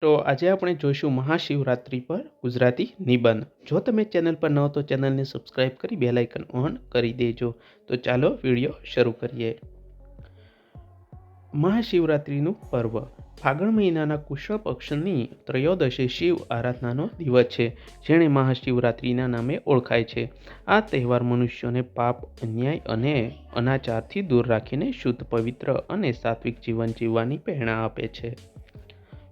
તો આજે આપણે જોઈશું મહાશિવરાત્રિ પર ગુજરાતી નિબંધ. જો તમે ચેનલ પર ન હો તો ચેનલને સબસ્ક્રાઇબ કરી બે લાઇકન ઓન કરી દેજો. તો ચાલો વીડિયો શરૂ કરીએ. મહાશિવરાત્રિનું પર્વ. ફાગણ મહિનાના કુશળ પક્ષની ત્રયોદશી શિવ આરાધનાનો દિવસ છે જેણે મહાશિવરાત્રિના નામે ઓળખાય છે. આ તહેવાર મનુષ્યોને પાપ, અન્યાય અને અનાચારથી દૂર રાખીને શુદ્ધ, પવિત્ર અને સાત્વિક જીવન જીવવાની પ્રેરણા આપે છે.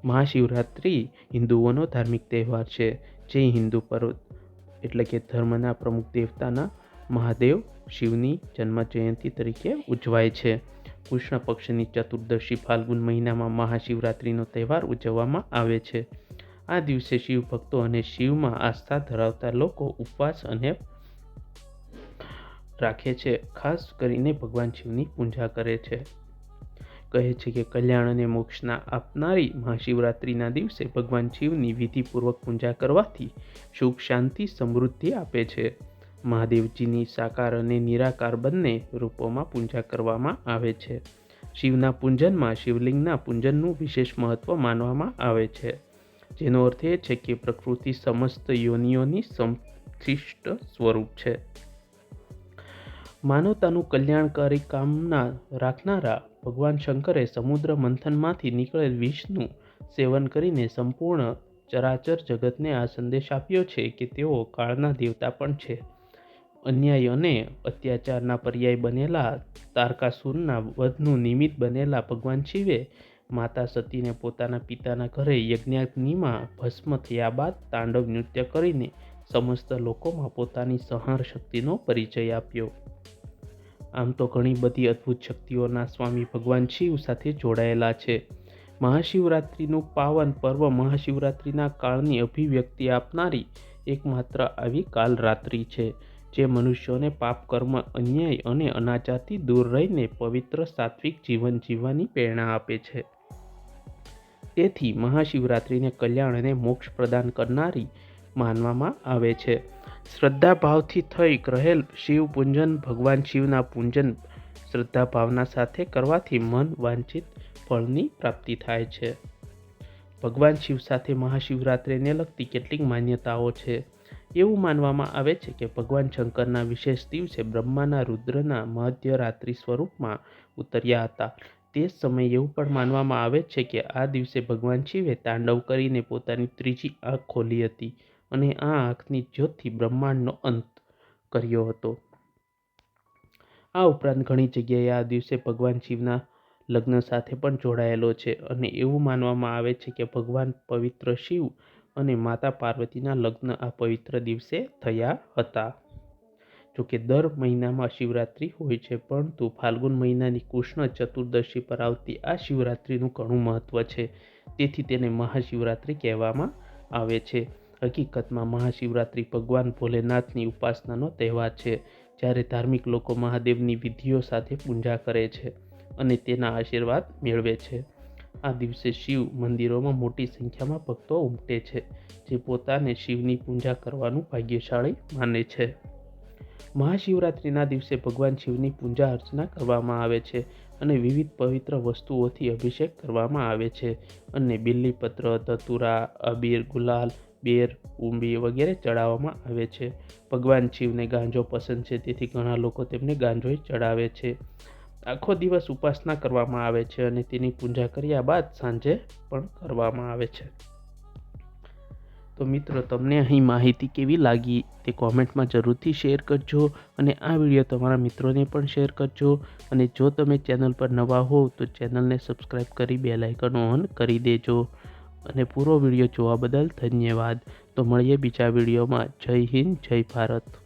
મહાશિવરાત્રિ હિન્દુઓનો ધાર્મિક તહેવાર છે. જે હિન્દુ પર્વ એટલે કે ધર્મના પ્રમુખ દેવતાના મહાદેવ શિવની જન્મ જયંતિ તરીકે ઉજવાય છે. કૃષ્ણ પક્ષની ચતુર્દશી ફાલ્ગુન મહિનામાં મહાશિવરાત્રિનો તહેવાર ઉજવવામાં આવે છે. આ દિવસે શિવ ભક્તો અને શિવમાં આસ્થા ધરાવતા લોકો ઉપવાસ અને રાખે છે. ખાસ કરીને ભગવાન શિવની પૂજા કરે છે. કહે છે કે કલ્યાણ અને મોક્ષના આપનારી મહાશિવરાત્રિના દિવસે ભગવાન શિવની વિધિપૂર્વક પૂજા કરવાથી સુખ, શાંતિ, સમૃદ્ધિ આપે છે. મહાદેવજીની સાકાર અને નિરાકાર બંને રૂપોમાં પૂજા કરવામાં આવે છે. શિવના પૂજનમાં શિવલિંગના પૂજનનું વિશેષ મહત્વ માનવામાં આવે છે. જેનો અર્થ એ છે કે પ્રકૃતિ સમસ્ત યોનિઓની સંશિષ્ટ સ્વરૂપ છે. માનવતાનું કલ્યાણકારી કામના રાખનારા ભગવાન શંકરે સમુદ્ર મંથનમાંથી નીકળેલ વિષનું સેવન કરીને સંપૂર્ણ ચરાચર જગતને આ સંદેશ આપ્યો છે કે તેઓ કાળના દેવતા પણ છે. અન્યાય અને અત્યાચારના પર્યાય બનેલા તારકાસુરના વધનું નિમિત્ત બનેલા ભગવાન શિવે માતા સતીને પોતાના પિતાના ઘરે યજ્ઞાગ્નિમાં ભસ્મ થયા બાદ તાંડવ નૃત્ય કરીને સમસ્ત લોકોમાં પોતાની સહાર શક્તિનો પરિચય આપ્યો. આમ તો ઘણી બધી અદ્ભુત શક્તિઓના સ્વામી ભગવાન શિવ સાથે જોડાયેલા છે. મહાશિવરાત્રિનું પાવન પર્વ મહાશિવરાત્રિના કાળની અભિવ્યક્તિ આપનારી એકમાત્ર આવી કાલરાત્રિ છે, જે મનુષ્યોને પાપ કર્મ, અન્યાય અને અનાચારથી દૂર રહીને પવિત્ર સાત્વિક જીવન જીવવાની પ્રેરણા આપે છે. તેથી મહાશિવરાત્રિને કલ્યાણ અને મોક્ષ પ્રદાન કરનારી માનવામાં આવે છે. શ્રદ્ધા ભાવથી થઈ રહેલ શિવ પૂજન, ભગવાન શિવના પૂજન શ્રદ્ધા ભાવના સાથે કરવાથી મન વાંછિત ફળની પ્રાપ્તિ થાય છે. ભગવાન શિવ સાથે મહાશિવરાત્રિને લગતી કેટલીક માન્યતાઓ છે. એવું માનવામાં આવે છે કે ભગવાન શંકરના વિશેષ દિવસે બ્રહ્માના રુદ્રના મધ્યરાત્રિ સ્વરૂપમાં ઉતર્યા હતા. તે સમયે એવું પણ માનવામાં આવે છે કે આ દિવસે ભગવાન શિવે તાંડવ કરીને પોતાની ત્રીજી આંખ ખોલી હતી. અને આ આંખની જ્યોતથી બ્રહ્માંડનો અંત કર્યો હતો. આ ઉપરાંત ઘણી જગ્યાએ આ દિવસે ભગવાન શિવના લગ્ન સાથે પણ જોડાયેલો છે અને એવું માનવામાં આવે છે કે ભગવાન પવિત્ર શિવ અને માતા પાર્વતીના લગ્ન આ પવિત્ર દિવસે થયા હતા. જોકે દર મહિનામાં શિવરાત્રિ હોય છે, પરંતુ ફાલ્ગુન મહિનાની કૃષ્ણ ચતુર્દશી પર આવતી આ શિવરાત્રિનું ઘણું મહત્ત્વ છે. તેથી તેને મહાશિવરાત્રિ કહેવામાં આવે છે. હકીકતમાં મહાશિવરાત્રિ ભગવાન ભોલેનાથની ઉપાસનાનો તહેવાર છે, જ્યારે ધાર્મિક લોકો મહાદેવની વિધિઓ સાથે પૂજા કરે છે અને તેના આશીર્વાદ મેળવે છે. આ દિવસે શિવ મંદિરોમાં મોટી સંખ્યામાં ભક્તો ઉમટે છે, જે પોતાને શિવની પૂજા કરવાનું ભાગ્યશાળી માને છે. મહાશિવરાત્રિના દિવસે ભગવાન શિવની પૂજા અર્ચના કરવામાં આવે છે અને વિવિધ પવિત્ર વસ્તુઓથી અભિષેક કરવામાં આવે છે અને બિલ્લીપત્ર ધતુરા, અબીર, ગુલાલ બેર ઉંબી વગેરે ચડાવવામાં આવે છે. ભગવાન શિવને ગાંજો પસંદ છે, તેથી ઘણા લોકો તેમને ગાંજો ચડાવે છે. આખો દિવસ ઉપાસના કરવામાં આવે છે અને તેની પૂજા કર્યા બાદ સાંજે પણ કરવામાં આવે છે. તો મિત્રો, તમને અહીં માહિતી કેવી લાગી તે કોમેન્ટમાં જરૂરથી શેર કરજો અને આ વીડિયો તમારા મિત્રોને પણ શેર કરજો. અને જો તમે ચેનલ પર નવા હોવ તો ચેનલને સબસ્ક્રાઈબ કરી બે લાઇકન ઓન કરી દેજો. અને પૂરો વીડિયો જોવા બદલ ધન્યવાદ. તો મળીએ બીજા વિડીયોમાં. જય હિન્દ જય ભારત.